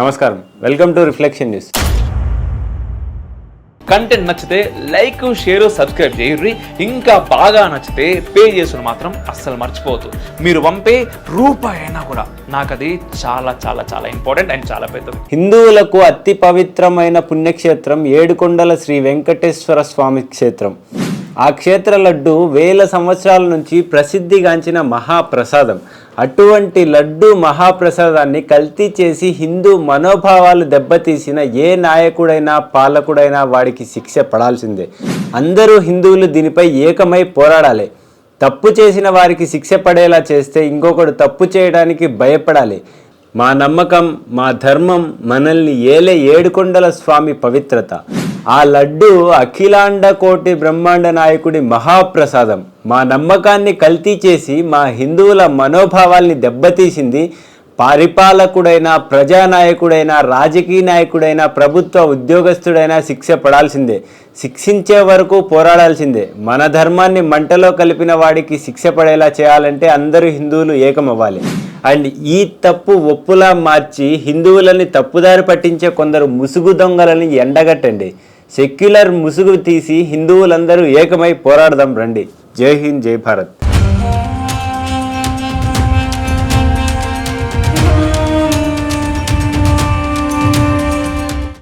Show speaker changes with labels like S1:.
S1: నమస్కారం. Welcome to reflection news
S2: content నచ్చితే like share subscribe చేయర్రి. ఇంకా బాగా నచ్చితే పే చేసుకుని మాత్రం అస్సలు మర్చిపోవద్దు. మీరు పంపే రూపాయి అయినా కూడా నాకు అది చాలా చాలా చాలా ఇంపార్టెంట్ అండ్ చాలా పెద్దది.
S1: హిందువులకు అతి పవిత్రమైన పుణ్యక్షేత్రం ఏడుకొండల శ్రీ వెంకటేశ్వర స్వామి క్షేత్రం. ఆ క్షేత్ర లడ్డు వేల సంవత్సరాల నుంచి ప్రసిద్ధిగాంచిన మహాప్రసాదం. అటువంటి లడ్డు మహాప్రసాదాన్ని కల్తీ చేసి హిందూ మనోభావాలు దెబ్బతీసిన ఏ నాయకుడైనా పాలకుడైనా వాడికి శిక్ష పడాల్సిందే. అందరూ హిందువులు దీనిపై ఏకమై పోరాడాలి. తప్పు చేసిన వారికి శిక్ష పడేలా చేస్తే ఇంకొకడు తప్పు చేయడానికి భయపడాలి. మా నమ్మకం మా ధర్మం మనల్ని ఏలే ఏడుకొండల స్వామి పవిత్రత. ఆ లడ్డు అఖిలాండ కోటి బ్రహ్మాండ నాయకుడి మహాప్రసాదం. మా నమ్మకాన్ని కల్తీ చేసి మా హిందువుల మనోభావాల్ని దెబ్బతీసింది పరిపాలకుడైన ప్రజానాయకుడైన రాజకీయ నాయకుడైన ప్రభుత్వ ఉద్యోగస్తుడైనా శిక్ష పడాల్సిందే. శిక్షించే వరకు పోరాడాల్సిందే. మన ధర్మాన్ని మంటలో కలిపిన వాడికి శిక్ష పడేలా చేయాలంటే అందరూ హిందువులు ఏకమవ్వాలి. అండ్ ఈ తప్పు ఒప్పులా మార్చి హిందువులని తప్పుదారి పట్టించే కొందరు ముసుగు దొంగలని ఎండగట్టండి. సెక్యులర్ ముసుగు తీసి హిందువులందరూ ఏకమై పోరాడదాం రండి. జై హింద్ జై భారత్.